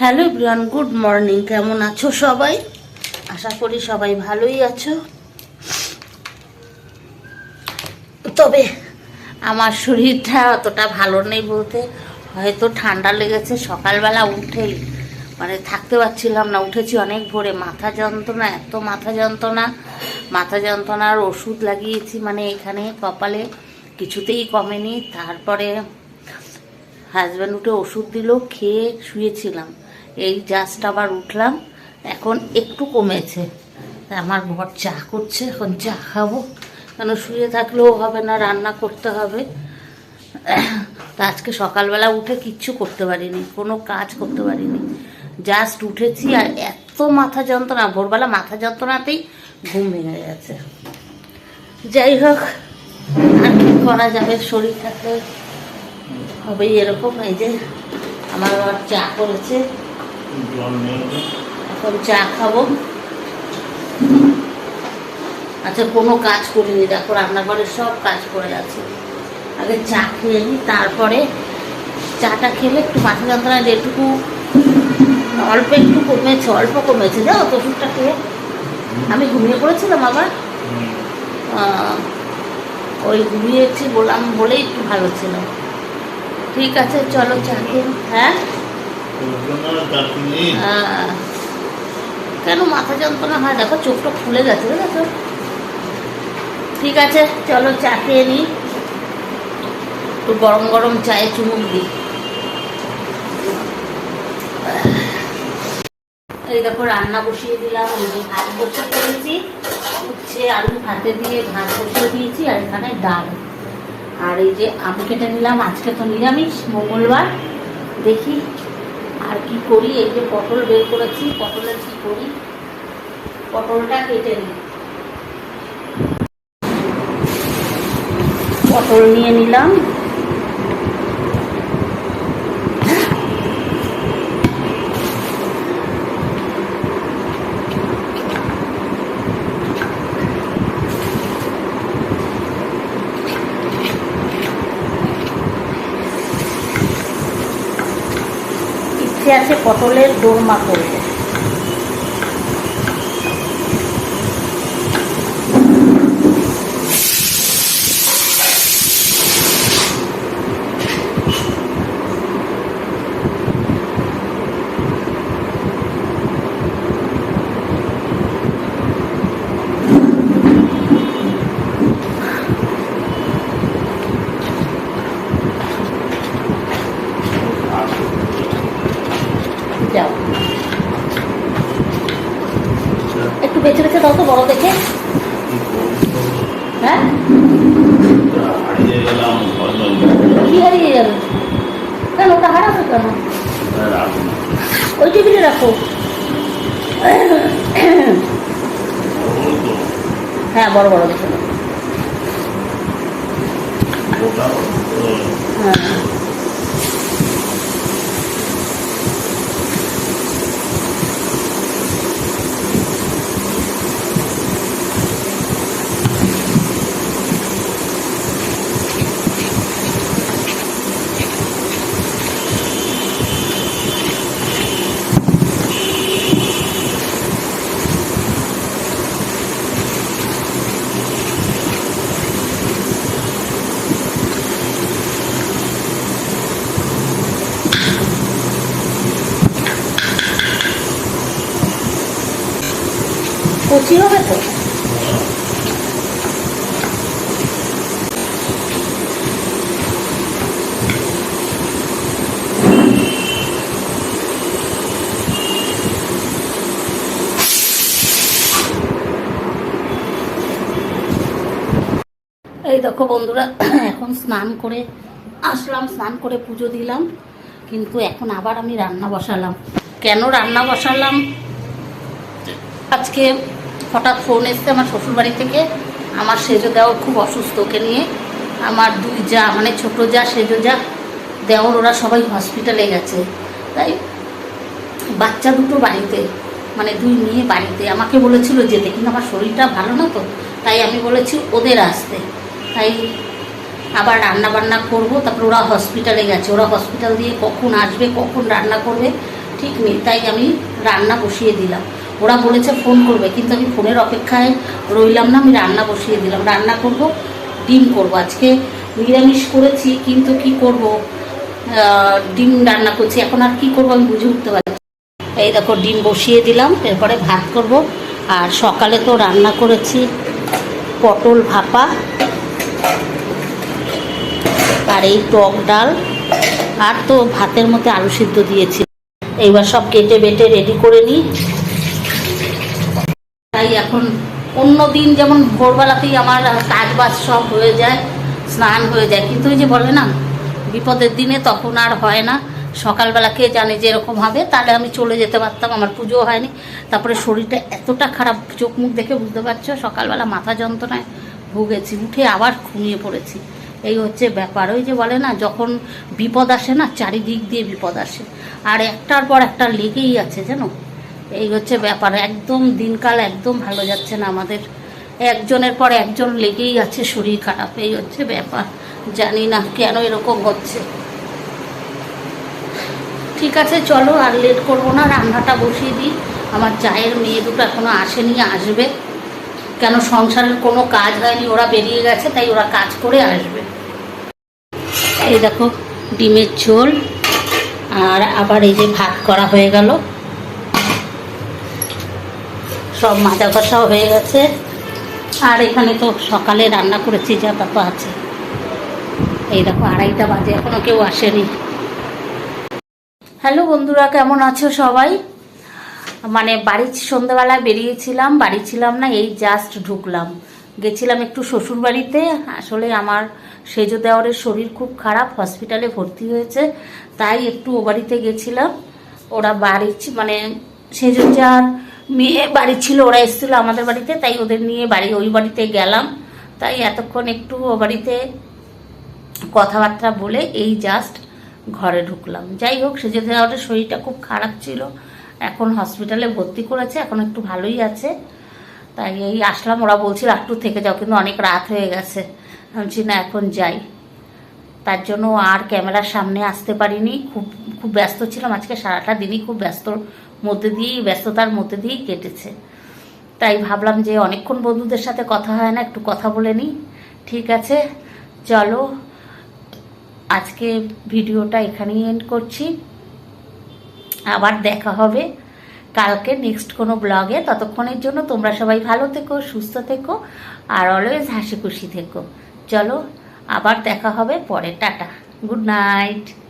Hello Brian good morning. কেমন আছো সবাই? আশা করি সবাই ভালোই আছো। তবে আমার শরীরটা অতটা ভালো নেই বলতে। হয়তো ঠান্ডা লেগেছে, সকালবেলা উঠেই। মানে থাকতে পারছিলাম না, উঠেছি অনেক ভোরে। মাথা যন্ত্রণা, এত মাথা যন্ত্রণা। মাথা যন্ত্রণার ওষুধ লাগিয়েছি মানে এখানে কপালে কিছুতেই কমেনি। তারপরে হাজব্যান্ড উঠে ওষুধ দিল, খেয়ে শুয়েছিলাম। এই জাস্ট আবার উঠলাম, এখন একটু কমেছে। আমার বর চা করছে, এখন চা খাব। কেন শুয়ে থাকলেও হবে না, রান্না করতে হবে। তা আজকে সকালবেলা উঠে কিচ্ছু করতে পারিনি, কোনো কাজ করতে পারিনি। জাস্ট উঠেছি আর এত মাথা যন্ত্রণা, ভোরবেলা মাথা যন্ত্রণাতেই ঘুম ভেঙে গেছে। যাই হোক, আর কি করা যাবে, শরীর থাকলে হবে এরকম এই যে আমার আবার চা করেছে। এখন চা খাব। আচ্ছা কোনো কাজ করিনি দেখো রান্নাঘরের সব কাজ করে আছে। আগে চা খেয়ে নিই তারপরে চাটা খেলে একটু মাথা যন্ত্রণা যেটুকু অল্প একটু কমেছে অল্প কমেছে। যাও ওষুধটা খেয়ে। আমি ঘুমিয়ে পড়েছিলাম আবার। ওই ঘুমিয়েছি বললাম বলেই একটু ভালো ছিল। ঠিক আছে, চলো চা নিই। হ্যাঁ? কেন মাথা যন্ত্রণা হয়? দেখো, চোখটা খুলে গেছে, দেখো। ঠিক আছে, চলো চা খেয়ে নিই একটু গরম গরম চায়ে চুমুক দিই এই দেখো, রান্না বসিয়ে দিলাম। যে ভাত বসিয়ে করেছি উচ্ছে, আলু ভাতে দিয়ে ভাত বসিয়ে দিয়েছি, আর এখানে ডাল। আর এই যে আমি কেটে নিলাম, আজকে তো নিরামিষ, মঙ্গলবার। দেখি আর কি করি, এই যে পটল বের করেছি পটলের কি করি? পটলটা কেটে নিই। পটল নিয়ে নিলাম। ইচ্ছে আছে পটলের দোরমা করব। যাও। একটু বেছে বেছে দাও তো বড় দেখে। হ্যাঁ? কি হারিয়ে যাবে কেন, ওটা হারাবে কেন? ওই টেবিলে রাখো। হ্যাঁ বড় বড় দেখে দাও। হ্যাঁ। কচি হবে তো? এই দেখো বন্ধুরা, এখন স্নান করে আসলাম, স্নান করে পুজো দিলাম, কিন্তু এখন আবার আমি রান্না বসালাম। কেন রান্না বসালাম? আজকে হঠাৎ ফোন এসছে আমার শ্বশুরবাড়ি থেকে। আমার সেজো দেওয়ার খুব অসুস্থ ওকে নিয়ে। আমার দুই যা মানে ছোট যা, সেজো যা দেওর ওরা সবাই হসপিটালে গেছে। তাই বাচ্চা দুটো বাড়িতে মানে দুই মেয়ে বাড়িতে আমাকে বলেছিল যেতে, কিন্তু আমার শরীরটা ভালো না তো, তাই আমি বলেছি ওদের আসতে। তাই আবার রান্না বান্না করব, তারপর ওরা হসপিটালে গেছে। ওরা হসপিটাল দিয়ে কখন আসবে, কখন রান্না করবে, ঠিক নেই। তাই আমি রান্না বসিয়ে দিলাম। ওরা বলেছে ফোন করবে, কিন্তু আমি ফোনের অপেক্ষায় রইলাম না, আমি রান্না বসিয়ে দিলাম। রান্না করব, ডিম করব। আজকে নিরামিষ করেছি, কিন্তু কি করব? ডিম রান্না করছি। এখন আর কি করব আমি বুঝে উঠতে পারছি এই দেখো, ডিম বসিয়ে দিলাম, এরপরে ভাত করব। আর সকালে তো রান্না করেছি পটল ভাপা আর এই টক ডাল। আর তো ভাতের মধ্যে আলু সিদ্ধ দিয়েছি। এইবার সব কেটে বেটে রেডি করে নিই। তাই এখন অন্য দিন যেমন ভোরবেলাতেই আমার কাজ বাজ সব হয়ে যায়, স্নান হয়ে যায়। কিন্তু ওই যে বলে না, বিপদের দিনে তখন আর হয় না। সকালবেলা কে জানে যে এরকম হবে, তাহলে আমি চলে যেতে পারতাম, আমার পুজো হয়নি। তারপরে শরীরটা এতটা খারাপ, চোখ মুখ দেখে বুঝতে পারছ, সকালবেলা মাথা যন্ত্রণায় ভুগেছি, উঠে আবার ঘুমিয়ে পড়েছি। এই হচ্ছে ব্যাপার। ওই যে বলে না, যখন বিপদ আসে না, চারিদিক দিয়ে বিপদ আসে। আর একটার পর একটা লেগেই আছে, জানো? এই হচ্ছে ব্যাপার। একদম দিনকাল একদম ভালো যাচ্ছে না আমাদের। একজনের পর একজন লেগেই আছে শরীর খারাপ, এই হচ্ছে ব্যাপার। জানি না কেন এরকম হচ্ছে। ঠিক আছে, চলো আর লেট করব না, রান্নাটা বসিয়ে দিই। আমার চায়ের মেয়ে দুটো এখনও আসেনি, আসবে। কেন সংসারের কোনো কাজ হয়নি, ওরা বেরিয়ে গেছে, তাই ওরা কাজ করে আসবে। এই দেখো, ডিমের ঝোল, আর আবার এই যে ভাত করা হয়ে গেল। সব মাজা কষাও হয়ে গেছে। আর এখানে তো সকালে রান্না করেছি, যা তা তো আছে। এই দেখো, আড়াইটা বাজে, এখনও কেউ আসেনি। হ্যালো বন্ধুরা, কেমন আছো সবাই? মানে বাড়ি সন্ধ্যাবেলায় বেরিয়েছিলাম, বাড়ি ছিলাম না, এই জাস্ট ঢুকলাম। গেছিলাম একটু শ্বশুর বাড়িতে আসলে আমার সেজো দেওয়ারের শরীর খুব খারাপ, হসপিটালে ভর্তি হয়েছে, তাই একটু ও বাড়িতে গেছিলাম। ওরা বাড়ি মানে সেজো যার মেয়ে বাড়ি ছিল, ওরা এসেছিল আমাদের বাড়িতে, তাই ওদের নিয়ে বাড়ি, ওই বাড়িতে গেলাম। তাই এতক্ষণ একটু ও বাড়িতে কথাবার্তা বলে এই জাস্ট ঘরে ঢুকলাম। যাই হোক সে সেজে দেওয়ার শরীরটা খুব খারাপ ছিল। এখন হসপিটালে ভর্তি করেছে, এখন একটু ভালোই আছে। তাই এই আসলাম, ওরা বলছিল একটু থেকে যাও। কিন্তু অনেক রাত হয়ে গেছে। আমি না, এখন যাই। তার জন্য আর ক্যামেরার সামনে আসতে পারিনি। খুব খুব ব্যস্ত ছিলাম আজকে, সারাটা দিনই খুব ব্যস্তর মধ্যে দিয়েই, ব্যস্ততার মধ্যে দিয়েই কেটেছে। তাই ভাবলাম যে অনেকক্ষণ বন্ধুদের সাথে কথা হয় না, একটু কথা বলে নিই। ঠিক আছে, চলো, আজকে ভিডিওটা এখানেই এন্ড করছি। আবার দেখা হবে কালকে নেক্সট কোনো ব্লগে ততক্ষণের জন্য তোমরা সবাই ভালো থেকো, সুস্থ থেকো, আর অলওয়েজ হাসি খুশি থেকো। চলো আবার দেখা হবে পরে টাটা। Good night.